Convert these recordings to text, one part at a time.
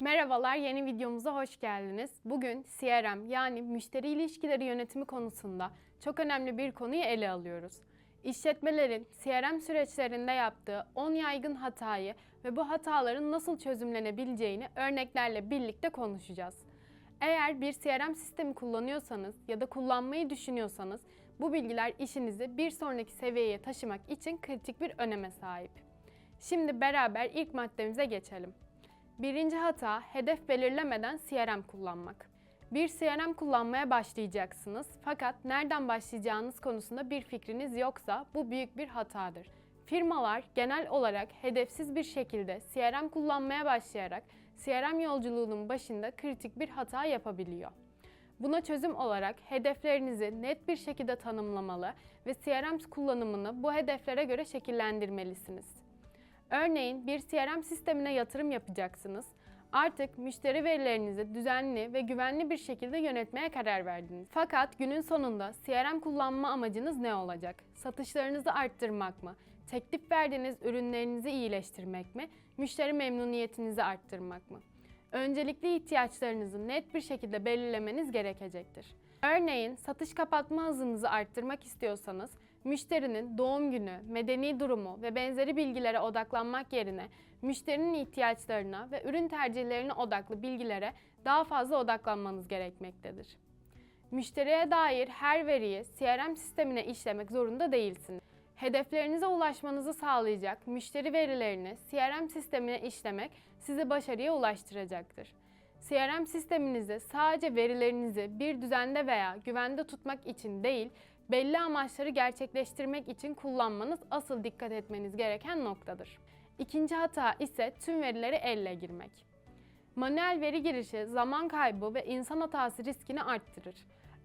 Merhabalar, yeni videomuza hoş geldiniz. Bugün CRM yani müşteri ilişkileri yönetimi konusunda çok önemli bir konuyu ele alıyoruz. İşletmelerin CRM süreçlerinde yaptığı 10 yaygın hatayı ve bu hataların nasıl çözümlenebileceğini örneklerle birlikte konuşacağız. Eğer bir CRM sistemi kullanıyorsanız ya da kullanmayı düşünüyorsanız bu bilgiler işinizi bir sonraki seviyeye taşımak için kritik bir öneme sahip. Şimdi beraber ilk maddemize geçelim. Birinci hata hedef belirlemeden CRM kullanmak. Bir CRM kullanmaya başlayacaksınız fakat nereden başlayacağınız konusunda bir fikriniz yoksa bu büyük bir hatadır. Firmalar genel olarak hedefsiz bir şekilde CRM kullanmaya başlayarak CRM yolculuğunun başında kritik bir hata yapabiliyor. Buna çözüm olarak hedeflerinizi net bir şekilde tanımlamalı ve CRM kullanımını bu hedeflere göre şekillendirmelisiniz. Örneğin bir CRM sistemine yatırım yapacaksınız. Artık müşteri verilerinizi düzenli ve güvenli bir şekilde yönetmeye karar verdiniz. Fakat günün sonunda CRM kullanma amacınız ne olacak? Satışlarınızı arttırmak mı? Teklif verdiğiniz ürünlerinizi iyileştirmek mi? Müşteri memnuniyetinizi arttırmak mı? Öncelikli ihtiyaçlarınızı net bir şekilde belirlemeniz gerekecektir. Örneğin satış kapatma hızınızı arttırmak istiyorsanız müşterinin doğum günü, medeni durumu ve benzeri bilgilere odaklanmak yerine müşterinin ihtiyaçlarına ve ürün tercihlerine odaklı bilgilere daha fazla odaklanmanız gerekmektedir. Müşteriye dair her veriyi CRM sistemine işlemek zorunda değilsiniz. Hedeflerinize ulaşmanızı sağlayacak müşteri verilerini CRM sistemine işlemek sizi başarıya ulaştıracaktır. CRM sisteminizi sadece verilerinizi bir düzende veya güvende tutmak için değil, belli amaçları gerçekleştirmek için kullanmanız asıl dikkat etmeniz gereken noktadır. İkinci hata ise tüm verileri elle girmek. Manuel veri girişi zaman kaybı ve insan hatası riskini arttırır.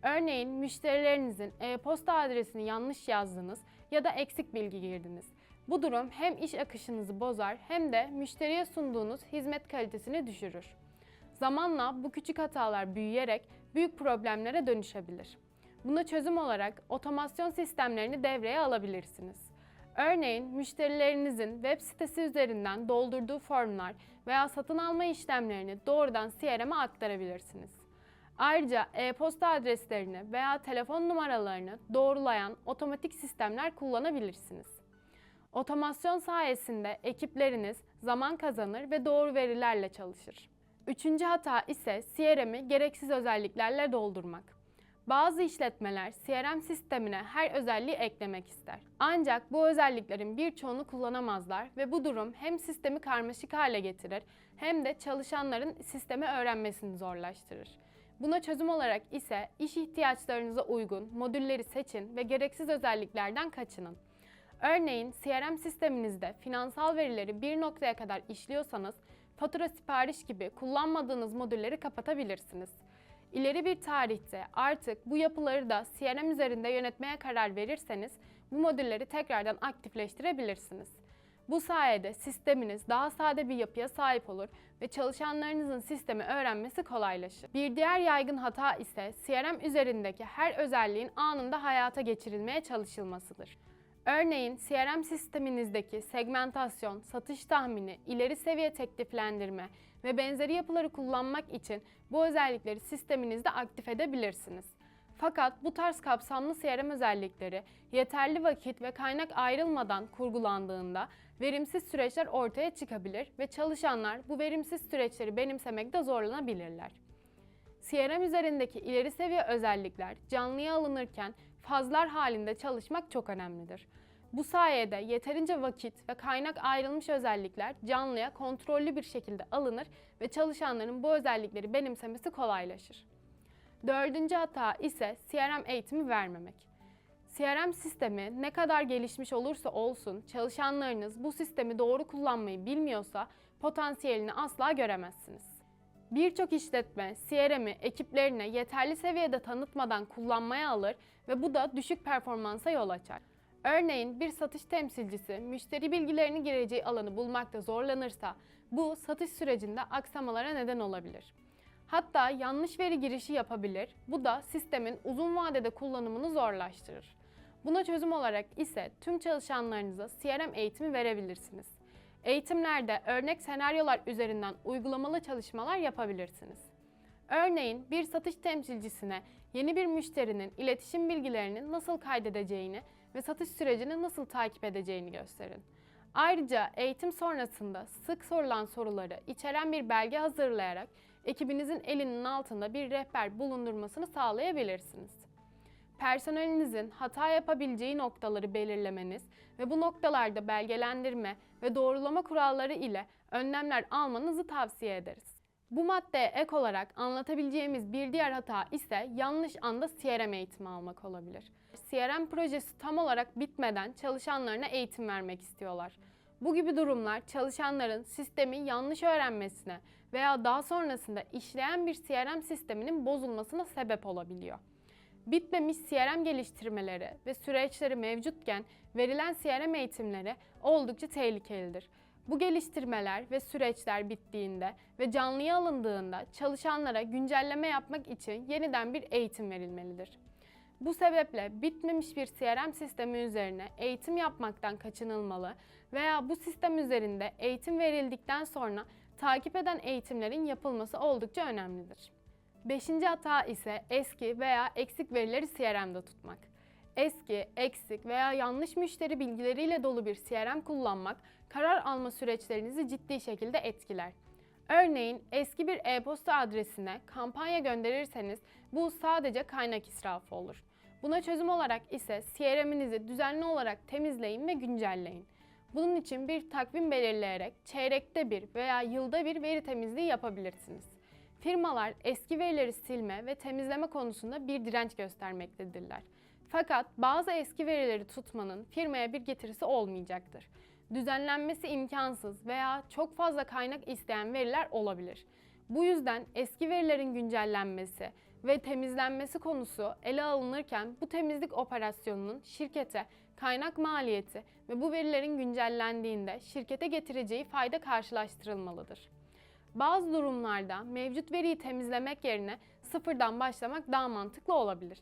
Örneğin müşterilerinizin e-posta adresini yanlış yazdınız ya da eksik bilgi girdiniz. Bu durum hem iş akışınızı bozar hem de müşteriye sunduğunuz hizmet kalitesini düşürür. Zamanla bu küçük hatalar büyüyerek büyük problemlere dönüşebilir. Buna çözüm olarak otomasyon sistemlerini devreye alabilirsiniz. Örneğin müşterilerinizin web sitesi üzerinden doldurduğu formlar veya satın alma işlemlerini doğrudan CRM'e aktarabilirsiniz. Ayrıca e-posta adreslerini veya telefon numaralarını doğrulayan otomatik sistemler kullanabilirsiniz. Otomasyon sayesinde ekipleriniz zaman kazanır ve doğru verilerle çalışır. Üçüncü hata ise CRM'i gereksiz özelliklerle doldurmak. Bazı işletmeler CRM sistemine her özelliği eklemek ister. Ancak bu özelliklerin birçoğunu kullanamazlar ve bu durum hem sistemi karmaşık hale getirir hem de çalışanların sistemi öğrenmesini zorlaştırır. Buna çözüm olarak ise iş ihtiyaçlarınıza uygun modülleri seçin ve gereksiz özelliklerden kaçının. Örneğin CRM sisteminizde finansal verileri bir noktaya kadar işliyorsanız fatura sipariş gibi kullanmadığınız modülleri kapatabilirsiniz. İleri bir tarihte artık bu yapıları da CRM üzerinde yönetmeye karar verirseniz bu modülleri tekrardan aktifleştirebilirsiniz. Bu sayede sisteminiz daha sade bir yapıya sahip olur ve çalışanlarınızın sistemi öğrenmesi kolaylaşır. Bir diğer yaygın hata ise CRM üzerindeki her özelliğin anında hayata geçirilmeye çalışılmasıdır. Örneğin CRM sisteminizdeki segmentasyon, satış tahmini, ileri seviye tekliflendirme ve benzeri yapıları kullanmak için bu özellikleri sisteminizde aktif edebilirsiniz. Fakat bu tarz kapsamlı CRM özellikleri yeterli vakit ve kaynak ayrılmadan kurgulandığında verimsiz süreçler ortaya çıkabilir ve çalışanlar bu verimsiz süreçleri benimsemekte zorlanabilirler. CRM üzerindeki ileri seviye özellikler canlıya alınırken fazlar halinde çalışmak çok önemlidir. Bu sayede yeterince vakit ve kaynak ayrılmış özellikler canlıya kontrollü bir şekilde alınır ve çalışanların bu özellikleri benimsemesi kolaylaşır. Dördüncü hata ise CRM eğitimi vermemek. CRM sistemi ne kadar gelişmiş olursa olsun çalışanlarınız bu sistemi doğru kullanmayı bilmiyorsa potansiyelini asla göremezsiniz. Birçok işletme CRM'i ekiplerine yeterli seviyede tanıtmadan kullanmaya alır ve bu da düşük performansa yol açar. Örneğin bir satış temsilcisi müşteri bilgilerini gireceği alanı bulmakta zorlanırsa bu satış sürecinde aksamalara neden olabilir. Hatta yanlış veri girişi yapabilir. Bu da sistemin uzun vadede kullanımını zorlaştırır. Buna çözüm olarak ise tüm çalışanlarınıza CRM eğitimi verebilirsiniz. Eğitimlerde örnek senaryolar üzerinden uygulamalı çalışmalar yapabilirsiniz. Örneğin bir satış temsilcisine yeni bir müşterinin iletişim bilgilerini nasıl kaydedeceğini ve satış sürecini nasıl takip edeceğini gösterin. Ayrıca eğitim sonrasında sık sorulan soruları içeren bir belge hazırlayarak ekibinizin elinin altında bir rehber bulundurmasını sağlayabilirsiniz. Personelinizin hata yapabileceği noktaları belirlemeniz ve bu noktalarda belgelendirme ve doğrulama kuralları ile önlemler almanızı tavsiye ederiz. Bu maddeye ek olarak anlatabileceğimiz bir diğer hata ise yanlış anda CRM eğitimi almak olabilir. CRM projesi tam olarak bitmeden çalışanlarına eğitim vermek istiyorlar. Bu gibi durumlar çalışanların sistemi yanlış öğrenmesine veya daha sonrasında işleyen bir CRM sisteminin bozulmasına sebep olabiliyor. Bitmemiş CRM geliştirmeleri ve süreçleri mevcutken verilen CRM eğitimleri oldukça tehlikelidir. Bu geliştirmeler ve süreçler bittiğinde ve canlıya alındığında çalışanlara güncelleme yapmak için yeniden bir eğitim verilmelidir. Bu sebeple bitmemiş bir CRM sistemi üzerine eğitim yapmaktan kaçınılmalı veya bu sistem üzerinde eğitim verildikten sonra takip eden eğitimlerin yapılması oldukça önemlidir. Beşinci hata ise eski veya eksik verileri CRM'de tutmak. Eski, eksik veya yanlış müşteri bilgileriyle dolu bir CRM kullanmak karar alma süreçlerinizi ciddi şekilde etkiler. Örneğin eski bir e-posta adresine kampanya gönderirseniz bu sadece kaynak israfı olur. Buna çözüm olarak ise CRM'inizi düzenli olarak temizleyin ve güncelleyin. Bunun için bir takvim belirleyerek çeyrekte bir veya yılda bir veri temizliği yapabilirsiniz. Firmalar eski verileri silme ve temizleme konusunda bir direnç göstermektedirler. Fakat bazı eski verileri tutmanın firmaya bir getirisi olmayacaktır. Düzenlenmesi imkansız veya çok fazla kaynak isteyen veriler olabilir. Bu yüzden eski verilerin güncellenmesi ve temizlenmesi konusu ele alınırken bu temizlik operasyonunun şirkete kaynak maliyeti ve bu verilerin güncellendiğinde şirkete getireceği fayda karşılaştırılmalıdır. Bazı durumlarda mevcut veriyi temizlemek yerine sıfırdan başlamak daha mantıklı olabilir.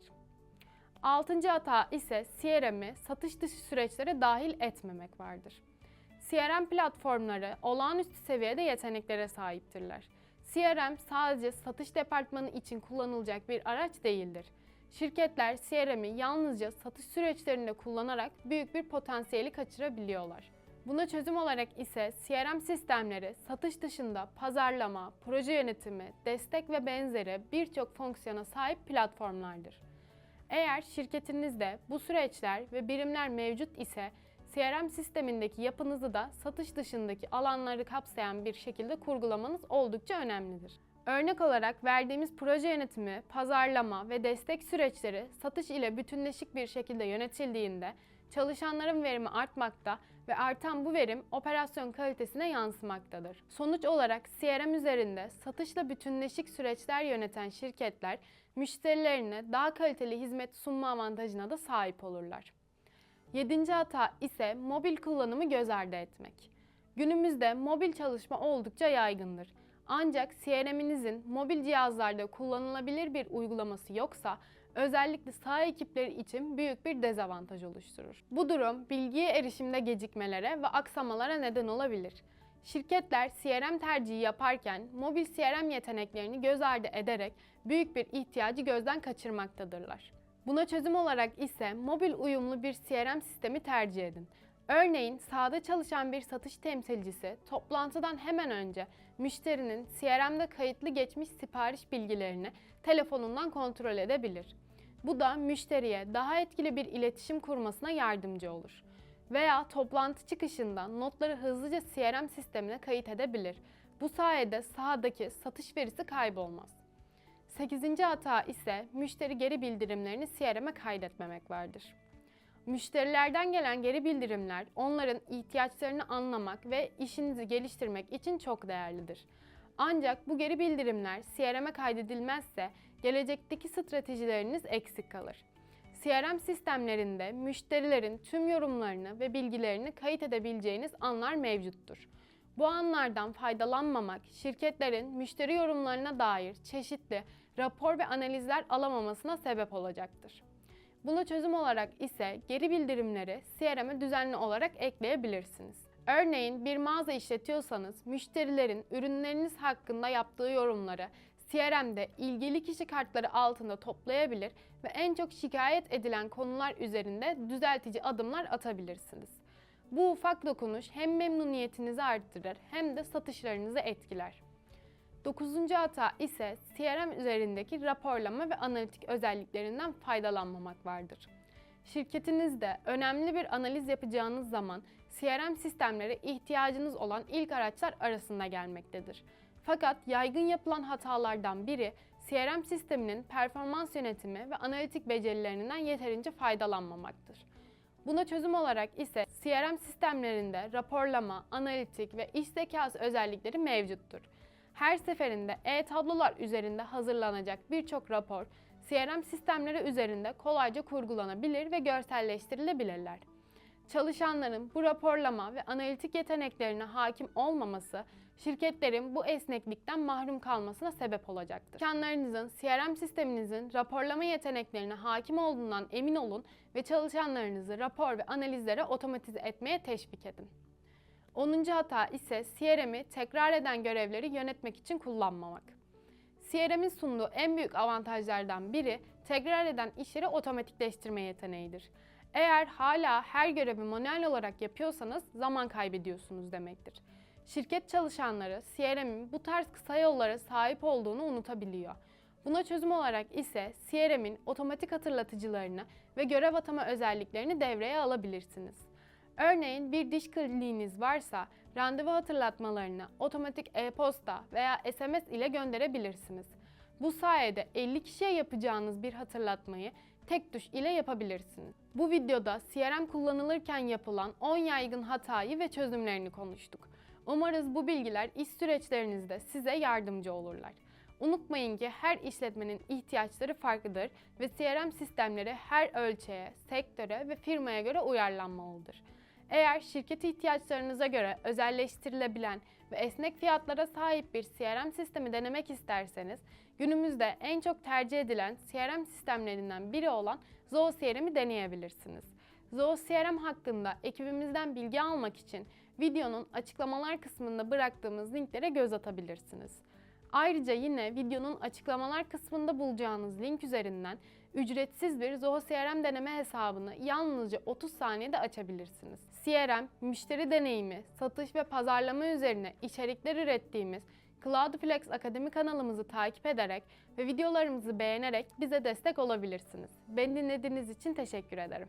Altıncı hata ise CRM'i satış dışı süreçlere dahil etmemek vardır. CRM platformları olağanüstü seviyede yeteneklere sahiptirler. CRM sadece satış departmanı için kullanılacak bir araç değildir. Şirketler CRM'i yalnızca satış süreçlerinde kullanarak büyük bir potansiyeli kaçırabiliyorlar. Buna çözüm olarak ise CRM sistemleri satış dışında pazarlama, proje yönetimi, destek ve benzeri birçok fonksiyona sahip platformlardır. Eğer şirketinizde bu süreçler ve birimler mevcut ise CRM sistemindeki yapınızı da satış dışındaki alanları kapsayan bir şekilde kurgulamanız oldukça önemlidir. Örnek olarak verdiğimiz proje yönetimi, pazarlama ve destek süreçleri satış ile bütünleşik bir şekilde yönetildiğinde çalışanların verimi artmakta ve artan bu verim operasyon kalitesine yansımaktadır. Sonuç olarak CRM üzerinde satışla bütünleşik süreçler yöneten şirketler müşterilerine daha kaliteli hizmet sunma avantajına da sahip olurlar. Yedinci hata ise mobil kullanımı göz ardı etmek. Günümüzde mobil çalışma oldukça yaygındır. Ancak CRM'inizin mobil cihazlarda kullanılabilir bir uygulaması yoksa özellikle saha ekipleri için büyük bir dezavantaj oluşturur. Bu durum bilgiye erişimde gecikmelere ve aksamalara neden olabilir. Şirketler CRM tercihi yaparken mobil CRM yeteneklerini göz ardı ederek büyük bir ihtiyacı gözden kaçırmaktadırlar. Buna çözüm olarak ise mobil uyumlu bir CRM sistemi tercih edin. Örneğin sahada çalışan bir satış temsilcisi toplantıdan hemen önce müşterinin CRM'de kayıtlı geçmiş sipariş bilgilerini telefonundan kontrol edebilir. Bu da müşteriye daha etkili bir iletişim kurmasına yardımcı olur. Veya toplantı çıkışında notları hızlıca CRM sistemine kayıt edebilir. Bu sayede sahadaki satış verisi kaybolmaz. 8. hata ise müşteri geri bildirimlerini CRM'e kaydetmemek vardır. Müşterilerden gelen geri bildirimler onların ihtiyaçlarını anlamak ve işinizi geliştirmek için çok değerlidir. Ancak bu geri bildirimler CRM'e kaydedilmezse gelecekteki stratejileriniz eksik kalır. CRM sistemlerinde müşterilerin tüm yorumlarını ve bilgilerini kayıt edebileceğiniz anlar mevcuttur. Bu anlardan faydalanmamak, şirketlerin müşteri yorumlarına dair çeşitli rapor ve analizler alamamasına sebep olacaktır. Buna çözüm olarak ise geri bildirimleri CRM'e düzenli olarak ekleyebilirsiniz. Örneğin bir mağaza işletiyorsanız müşterilerin ürünleriniz hakkında yaptığı yorumları CRM'de ilgili kişi kartları altında toplayabilir ve en çok şikayet edilen konular üzerinde düzeltici adımlar atabilirsiniz. Bu ufak dokunuş hem memnuniyetinizi arttırır hem de satışlarınızı etkiler. Dokuzuncu hata ise CRM üzerindeki raporlama ve analitik özelliklerinden faydalanmamak vardır. Şirketinizde önemli bir analiz yapacağınız zaman CRM sistemleri ihtiyacınız olan ilk araçlar arasında gelmektedir. Fakat yaygın yapılan hatalardan biri CRM sisteminin performans yönetimi ve analitik becerilerinden yeterince faydalanmamaktır. Buna çözüm olarak ise CRM sistemlerinde raporlama, analitik ve iş zekası özellikleri mevcuttur. Her seferinde e-tablolar üzerinde hazırlanacak birçok rapor CRM sistemleri üzerinde kolayca kurgulanabilir ve görselleştirilebilirler. Çalışanların bu raporlama ve analitik yeteneklerine hakim olmaması şirketlerin bu esneklikten mahrum kalmasına sebep olacaktır. Çalışanlarınızın CRM sisteminizin raporlama yeteneklerine hakim olduğundan emin olun ve çalışanlarınızı rapor ve analizlere otomatize etmeye teşvik edin. 10. hata ise CRM'i tekrar eden görevleri yönetmek için kullanmamak. CRM'in sunduğu en büyük avantajlardan biri tekrar eden işleri otomatikleştirme yeteneğidir. Eğer hala her görevi manuel olarak yapıyorsanız zaman kaybediyorsunuz demektir. Şirket çalışanları CRM'in bu tarz kısa yollara sahip olduğunu unutabiliyor. Buna çözüm olarak ise CRM'in otomatik hatırlatıcılarını ve görev atama özelliklerini devreye alabilirsiniz. Örneğin bir diş kliniğiniz varsa randevu hatırlatmalarını otomatik e-posta veya SMS ile gönderebilirsiniz. Bu sayede 50 kişiye yapacağınız bir hatırlatmayı tek tuş ile yapabilirsiniz. Bu videoda CRM kullanılırken yapılan 10 yaygın hatayı ve çözümlerini konuştuk. Umarız bu bilgiler iş süreçlerinizde size yardımcı olurlar. Unutmayın ki her işletmenin ihtiyaçları farklıdır ve CRM sistemleri her ölçeğe, sektöre ve firmaya göre uyarlanmalıdır. Eğer şirket ihtiyaçlarınıza göre özelleştirilebilen ve esnek fiyatlara sahip bir CRM sistemi denemek isterseniz, günümüzde en çok tercih edilen CRM sistemlerinden biri olan Zoho CRM'i deneyebilirsiniz. CRM hakkında ekibimizden bilgi almak için videonun açıklamalar kısmında bıraktığımız linklere göz atabilirsiniz. Ayrıca yine videonun açıklamalar kısmında bulacağınız link üzerinden ücretsiz bir Zoho CRM deneme hesabını yalnızca 30 saniyede açabilirsiniz. CRM, müşteri deneyimi, satış ve pazarlama üzerine içerikler ürettiğimiz Cloudflex Akademi kanalımızı takip ederek ve videolarımızı beğenerek bize destek olabilirsiniz. Beni dinlediğiniz için teşekkür ederim.